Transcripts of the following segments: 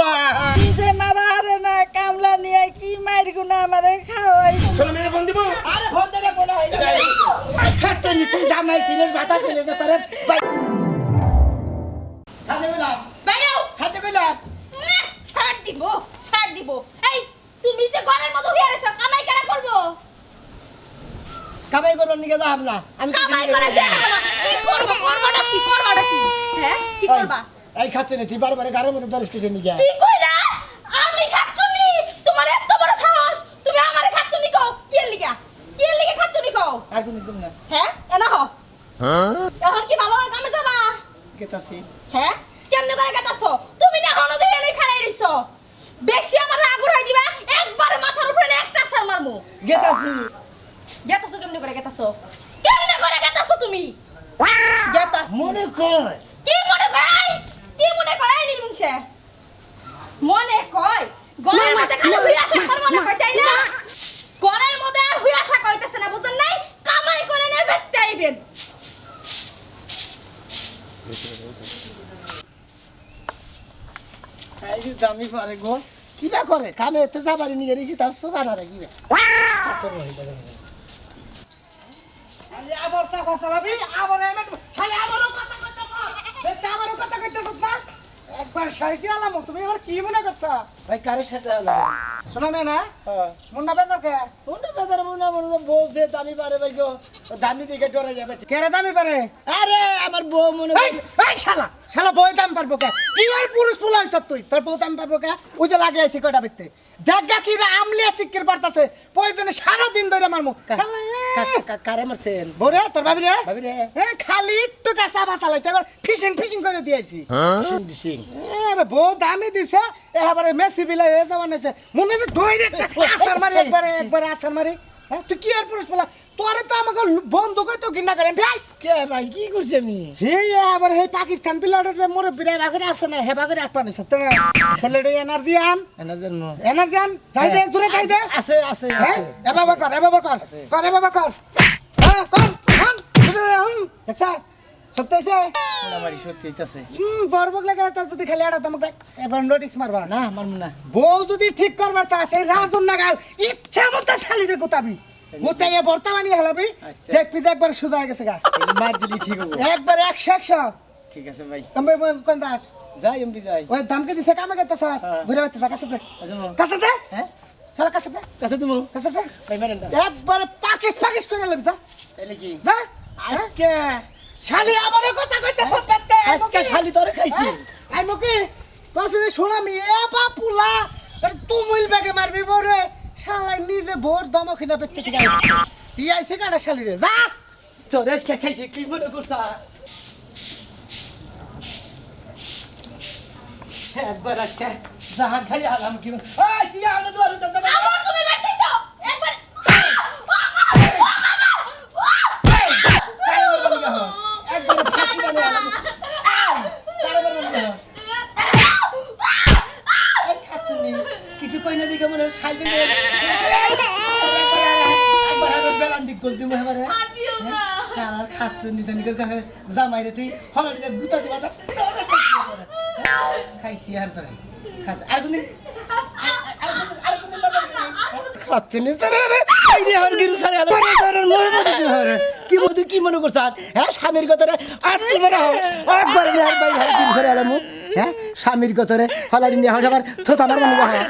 বাবা। কিসে মারা হারে না কামলা নিয়ে কি মার গুনা আমারে খাওয়াই? ষোলো মিনিট ফোন দিব? আরে ফোন দিলে বলা যাবে? খাচ্ছে নি জামাই ছিলিস বাতা ছিলিস না তোরে সাথে গেলাম বাইরেও। সাথে গেলাম ছাড় দিব ছাড় দিব। এই তুমি যে ঘরের মতো হয়ে কামাই কেন করব? কামাই করবার নিকে যাব না আমি কামাই করে যাব না। কি করব করবাটা কি করবাটা কি? হ্যাঁ কি করবা? এই খাচ্ছে নি তুই বারবার গাড়ির মধ্যে দরস কিছু নিয়ে কি কইলা? আমি খাচ্ছুনি তোমার এত বড় সাহস। তুমি আমারে খাচ্ছুনি কও? কি লিগা? কি লিগা খাচ্ছুনি কও? আর কোন দিন না। হ্যাঁ? এনা হো এখন কি ভালো কামে যাবা? গেতাছি। হ্যাঁ? কেমনে করে গেতাছো? তুমি না হনো দিয়ে এনে খারাই দিছো? বেশি আমার রাগ উঠাই দিবা একবারে মাথার উপরে একটা সার মারমু। গেতাছি। গেতাছো কেমনে করে গেতাছো? কেমনে করে গেতাছো তুমি? গেতাছো। মনে কর কি মনে করাই কি মনে করাই মনে কয় গলের মধ্যে খালি হুইয়া থাকার মনে কয় তাই না? গলের মধ্যে আর হুইয়া থাকা হইতেছে না বুঝেন নাই? কামাই করে নেবে তাইবেন দামি পারে গো। কিবা করে? কামে এত যাবারি নিয়ে গেছি তার সোফা না কিবা খালি আবার চাপা চালাবি আবার খালি আবারও কথা বেটা আবারও কথা কইতে না? একবার সাইজ দিয়ে আলাম তুমি আমার কি মনে করছ ভাই কারে সাথে হলো? শোনা মে না মুন্না বেদর কে? মুন্না বেদর মুন্না মুন্না বউ দামি পারে ভাই গো দামি দিকে ডরে যাবে। কে দামি পারে? আরে আমার বউ মনে এই এই শালা শালা বউ দাম পারব কে? কি আর পুরুষ ফুলা হইছ তুই? তোর বউ দাম পারব কে? ওই যে লাগে আইছি কয়টা বিতে। দেখা কি রে আমলিয়া সিক্কির পারতাছে প্রয়োজনে সারা দিন ধরে মারমু কারে মারছেন? বরে তোর ভাবি রে? ভাবি রে। এ খালি একটু কাঁচা বাসা লাইছে এবার ফিশিং ফিশিং করে দিয়েছি ফিশিং ফিশিং। আরে বউ দামি দিছে এবারে মেসি বিলাই হয়ে যাওয়া নাইছে মনে যে ধইরে আসার মারি একবারে একবারে আসার মারি। হ্যাঁ তুই কি আর পুরুষ বলা তোরে তো আমাকে বন্ধু কই তো ঘৃণা করেন। ভাই! কে ভাই কি করছি আমি হে আবার হে পাকিস্তান প্লেয়ারের যে মোরে বিরাট আগে আসছে না হেবা করে আটপা নিছে। তো ছেলেটা এনার্জি আন। এনার্জি আন যাই দে জোরে যাই দে। আছে আছে আছে এবাবা কর এবাবা কর। কর এবাবা কর। হ্যাঁ কর হাম দেখছা সত্যি আছে আমার সত্যি হইতাছে। হুম বরবক লাগে তার যদি খেলে আড়া তোমাকে এবার নোটিস মারবা? না মারবো না বউ যদি ঠিক করবার চাস এই রাজন নাগাল ইচ্ছা মতো শালিরে গোতাবি। গোতাইয়ে বর্তমানি হেলাবি। আচ্ছা। দেখবি যে একবার সোজা হয়ে গেছে গা। মার দিলি ঠিক হব। একবার একশো একশো। ঠিক আছে ভাই। কোন দাস? যাই এমনি যাই। ওই দামকে দিছে কামে গেতে স্যার। হ্যাঁ। ঘুরে বেতে কাছে দে কাছে দে হ্যাঁ। শালা কাছে দে কাছে তুমি কাছে দে ভাই মারেন একবার পাকিস পাকিস করে লবি যা। তাইলে কি? যা। আজকে শালি আমারও কথা কইতেছ পেতে আজকে শালি তোরে খাইছি। আই মুকি তোর সাথে শোনামি এ বাপুলা তুমুল বেগে মারবি বরে শালা নিজে ভোর দমখিনা পেতে ঠিক আছে তুই আইছে কাটা শালি রে যা। তোরে আজকে খাইছি কি মনে করছা? একবার আজকে জাহান খাই আলাম কি এই তুই আনো দুয়ার যাবে আবার তুমি বেটাইছো একবার একবার ফাঁকি বানিয়ে আলাম তারপর খাচ্ছি কিছু কই না দিকে মনে শালি একবার দিমু আর খাচ্ছি নিতে তুই হলাড়ি গুতা দিবা খাইছি আর তোরে খাচ্ছি আর কোনদিন আর কোনদিন খাচ্ছি নি তোরে আই রে হর গিরু সারে আলো কি মধু কি মনে করছ হ্যাঁ স্বামীর কথারে আত্মি বেড়া একবার রে ভাই হর গিরু সারে আলো হ্যাঁ স্বামীর কথারে হলাড়ি নিয়ে আবার থোত আমার মনে হয়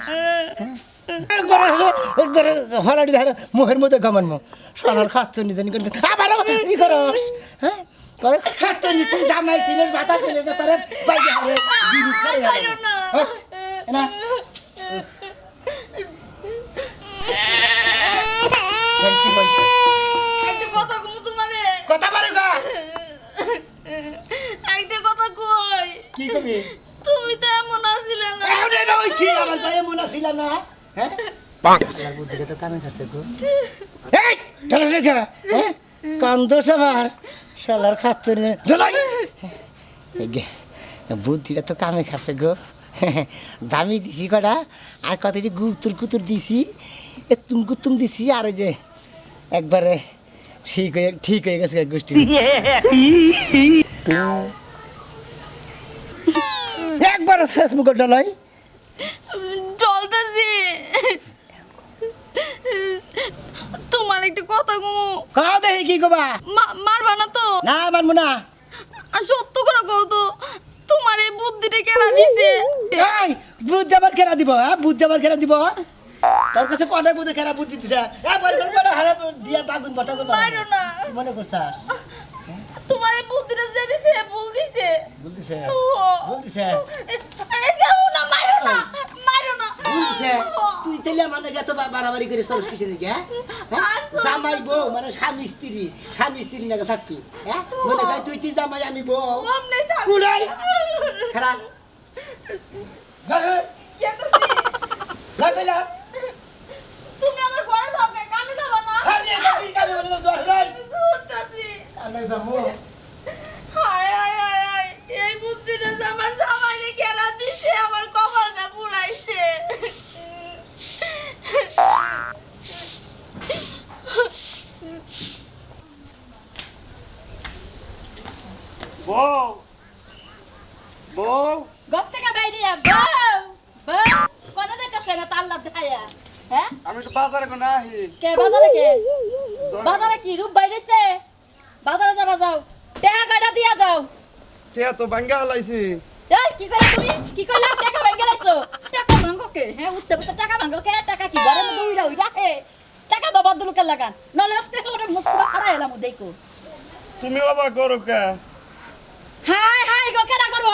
হলাড়ি ধারে মুখের মধ্যে গমান মো সাধার খাচ্ছ নিকে আবার ই করস হ্যাঁ? তোর খাচ্ছ নিতে জামাই না তোরে। বাইরে হারে না। কথা কথা পারে গা। একটা কথা কই? কি কবি? তুমি তো এমন আছিলে না। এখন এটা হইছি আমার পায়ে মনে ছিল না। হ্যাঁ? বুদ্ধিকে তো কামে খাচ্ছে গো। এই চলো রেখা হ্যাঁ? কান্দ সবার। শালার খাচ্ছে বুদ্ধিটা তো কামে খাচ্ছে গো। দামি দিছি কটা। আর কত যে গুতুর কুতুর দিছি এ তুম কুতুম দিছি আর যে একবারে ঠিক হয়ে ঠিক হয়ে গেছে গোষ্ঠী। একবারে শেষ মুখটা লয় তোমার একটু কথা কমু। কাও দেখি কি কবা? মারবা না তো? না মানবো না। সত্য করে কও তো তোমার এই বুদ্ধিটা কেনা দিছে এই বুধ দেবার কেনা দিব হ্যাঁ? বুধ দেবার কেনা দিব। তোর কাছে কটা বুধে কেনা বুদ্ধি দিছে? এ বল বল বল হারা দিয়া বাগুন বটা গুন মারো না। মনে করছাস? তোমার এই বুদ্ধিটা যে দিছে ভুল দিছে। বলতিছে ও। বলতিছে এই যাও না মারো না মারো না। বলতিছে তুই তেলে মানে বা- বাড়াবাড়ি করে চলস কিসের দিকে হ্যাঁ। জামাই বউ মানে স্বামী স্ত্রী স্বামী স্ত্রী নাকি থাকবি হ্যাঁ? মনে কর তুই তুই জামাই আমি বউ। কুড়াই। খারা ঘরে কেতেছি ঘর কইলাম তুমি আমার ঘরে যাও কামে যাবা না? হারিয়ে যাবি। গপ থেকে বাইরে বউ বউ কোন দেখছে না তাল্লা দেখায়া হ্যাঁ? আমি একটু বাজারে কোন আহি। কে বাজারে কে? বাজারে কি রূপ বাইরেছে? বাজারে যাবা যাও। টাকা কয়টা দিয়া যাও। তে তো বাঙ্গা হলাইছি। এই কি করে তুমি? কি কইলা? টাকা ভাঙ্গে লাইছো টাকা ভাঙ্গো কে? হ্যাঁ উঠতে উঠতে টাকা ভাঙ্গো কে? টাকা কি ঘরে মধ্যে উইরা উইরা হে টাকা দবা দুলকে লাগান নলে আজকে করে মুখ সুবা হারাই এলাম দেখো। তুমি বাবা করো কা? হাই হাই গো করব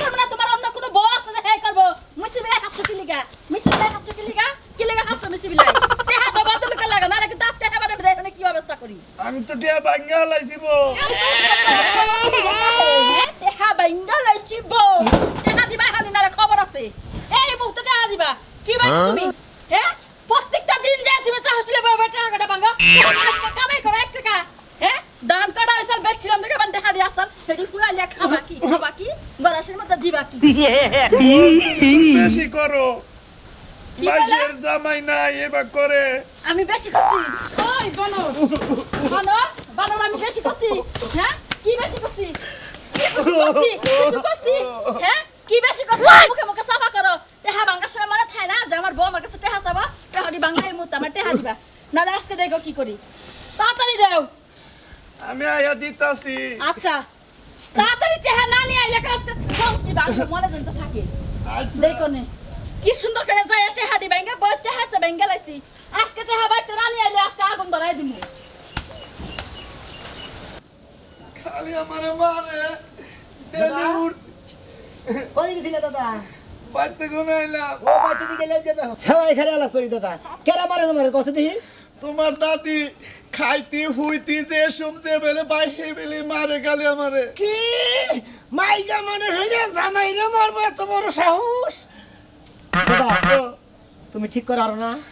করব না তোমার অন্য কোনো বউ আছে যে হাই করব মুসি বিলাই হাসছো কি লিগা বিলাই কি লিগা কি বিলাই দবা লাগা নালে কি অবস্থা করি আমি তো টিয়া বাঙ্গা লাইছি হানি নালে খবর আছে। এই মুহূর্তে দেখা দিবা। কি তুমি? হ্যাঁ প্রত্যেকটা দিন যায় তুমি চাহছিলে বাবা টাকা কাটা কামাই করো এক টাকা হ্যাঁ দান কাটা হইছাল বেচছিলাম দেখে বান দেখা দিয়া আসাল সেটি কুড়াইলে খাবা কি খাবা কি গরাসের মধ্যে দিবা কি? বেশি করো। বলে? বাজের জামাই নাই এবার করে। আমি বেশি করছি। ওই বানর। বানর বানর আমি বেশি করছি। হ্যাঁ? কি বেশি করছি? কিছু করছি কিছু করছি। হ্যাঁ? কি বেশি করছি? মুখে মুখে সাফা করো। তেহা বাঙ্গার সময় মনে থাকে না যে আমার বউ আমার কাছে টেহা চাবা বাঙ্গাই মুহূর্তে আমার টেহা দিবা। নালে আজকে দেখো কি করি। তাড়াতাড়ি দাও। আমি আয়া দিতাছি। আচ্ছা। তাড়াতাড়ি টেহা না নিয়ে আইলে আজকে সব কি বাঙ্গা মনে যেন থাকে। আচ্ছা। দেখো নে কি সুন্দর করে যায় টেহা দি ব্যাঙ্গা বই টেহা তো ব্যাঙ্গা লাইছি। আজকে টেহা বাইতে রানি আইলে আজকে আগুন ধরাই দিমু। খালি আমারে মারে। ডেলি উঠ। কই গেছিলে দাদা? বাইতে কোন আইলাম। ও বাচ্চা দিকে যাবে। সবাই এখানে আলাপ করি দাদা। কেরা মারে তোমার? কত তোমার দাদি খাইতি হুইতি যে শুমছে বেলে বাইরে বেলে মারে গালি আমারে। কি? মাইগা মানুষ হয়ে জামাইরে মারবো এত বড় সাহস? দাদা তুমি ঠিক করার না।